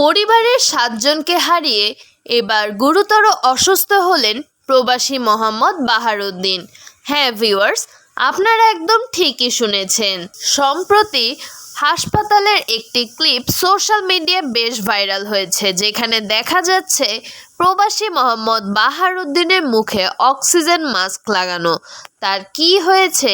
পরিবারের সাতজনকে হারিয়ে এবার গুরুতর অসুস্থ হলেন প্রবাসী মোহাম্মদ বাহারুদ্দিন। হ্যাঁ ভিউয়ার্স, আপনারা একদম ঠিকই শুনেছেন। সম্প্রতি হাসপাতালের একটি ক্লিপ সোশ্যাল মিডিয়ায় বেশ ভাইরাল হয়েছে, যেখানে দেখা যাচ্ছে প্রবাসী মোহাম্মদ বাহারুদ্দিনের মুখে অক্সিজেন মাস্ক লাগানো। তার কি হয়েছে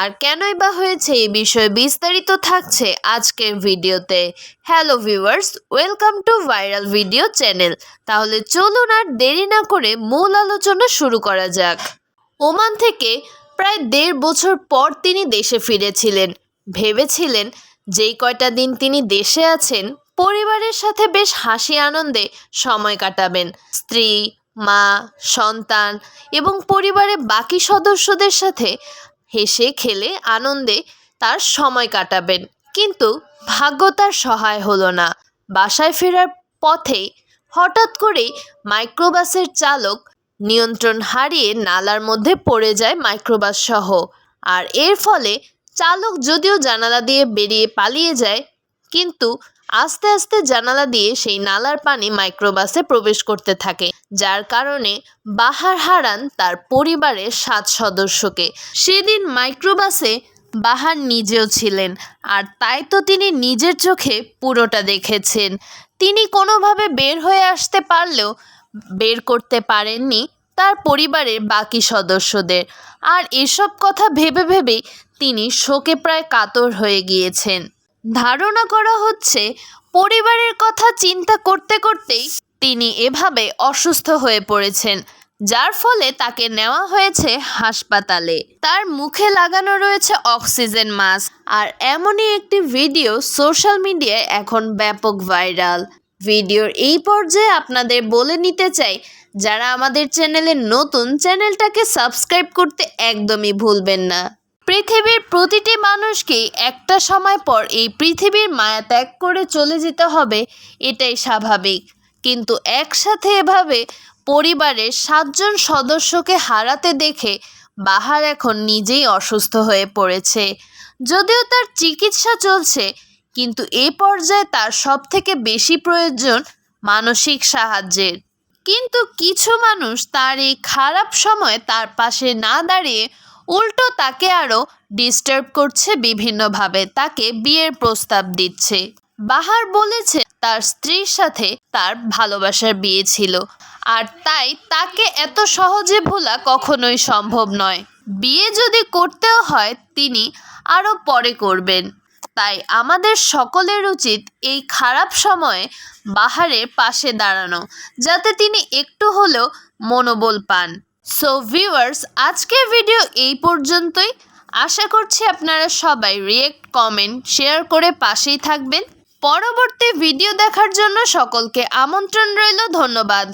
আর কেনই বা হয়েছে এই বিষয়ে বিস্তারিত থাকছে আজকের ভিডিওতে। Hello viewers welcome to viral video channel তাহলে চলুন আর দেরি না করে মূল আলোচনা শুরু করা যাক। ওমান থেকে প্রায় দেড় বছর পর তিনি দেশে ফিরেছিলেন। ভেবেছিলেন যেই কয়টা দিন তিনি দেশে আছেন, পরিবারের সাথে বেশ হাসি আনন্দে সময় কাটাবেন। স্ত্রী, মা, সন্তান এবং পরিবারের বাকি সদস্যদের সাথে হেসে খেলে আনন্দে তার সময় কাটাবেন। কিন্তু ভাগ্য তার সহায় হলো না। বাসায় ফেরার পথে হঠাৎ করেই মাইক্রোবাসের চালক নিয়ন্ত্রণ হারিয়ে নালার মধ্যে পড়ে যায় মাইক্রোবাস সহ। আর এর ফলে চালক যদিও জানালা দিয়ে বেরিয়ে পালিয়ে যায়, কিন্তু আস্তে আস্তে জানালা দিয়ে সেই নালার পানি মাইক্রোবাসে প্রবেশ করতে থাকে, যার কারণে বাহার হারান তার পরিবারের সাত সদস্যকে। সেদিন মাইক্রোবাসে বাহার নিজেও ছিলেন, আর তাই তো তিনি নিজের চোখে পুরোটা দেখেছেন। তিনি কোনোভাবে বের হয়ে আসতে পারলেও বের করতে পারেননি তার পরিবারের বাকি সদস্যদের। আর এসব কথা ভেবে ভেবেই তিনি শোকে প্রায় কাতর হয়ে গিয়েছেন। ধারণা করা হচ্ছে, পরিবারের কথা চিন্তা করতে করতেই তিনি এভাবে অসুস্থ হয়ে পড়েছেন, যার ফলে তাকে নেওয়া হয়েছে হাসপাতালে। তার মুখে লাগানো রয়েছে অক্সিজেন মাস্ক, আর এমনই একটি ভিডিও সোশ্যাল মিডিয়ায় এখন ব্যাপক ভাইরাল। ভিডিওর এই পর্যায়ে আপনাদের বলে নিতে চাই, যারা আমাদের চ্যানেলে নতুন, চ্যানেলটাকে সাবস্ক্রাইব করতে একদমই ভুলবেন না। পৃথিবীর প্রতিটি মানুষকেই একটা সময় পর এই পৃথিবীর মায়া ত্যাগ করে চলে যেতে হবে, এটাই স্বাভাবিক। কিন্তু একসাথে এভাবে পরিবারের সাতজন সদস্যকে হারাতে দেখে বাহার এখন নিজেই অসুস্থ হয়ে পড়েছে। যদিও তার চিকিৎসা চলছে, কিন্তু এ পর্যায়ে তার সব থেকে বেশি প্রয়োজন মানসিক সাহায্যের। কিন্তু কিছু মানুষ তার এই খারাপ সময় তার পাশে না দাঁড়িয়ে উল্টো তাকে আরও ডিস্টার্ব করছে বিভিন্নভাবে, তাকে বিয়ের প্রস্তাব দিচ্ছে। বাহার বলেছে তার স্ত্রীর সাথে তার ভালোবাসার বিয়ে ছিল, আর তাই তাকে এত সহজে ভোলা কখনোই সম্ভব নয়। বিয়ে যদি করতেও হয়, তিনি আরও পরে করবেন। তাই আমাদের সকলের উচিত এই খারাপ সময়ে বাহারের পাশে দাঁড়ানো, যাতে তিনি একটু হলেও মনোবল পান। সো ভিউয়ার্স আজকের ভিডিও এই পর্যন্তই। আশা করছি আপনারা সবাই রিয়েক্ট কমেন্ট শেয়ার করে পাশেই থাকবেন। পরবর্তী ভিডিও দেখার জন্য সকলকে আমন্ত্রণ রইল, ধন্যবাদ।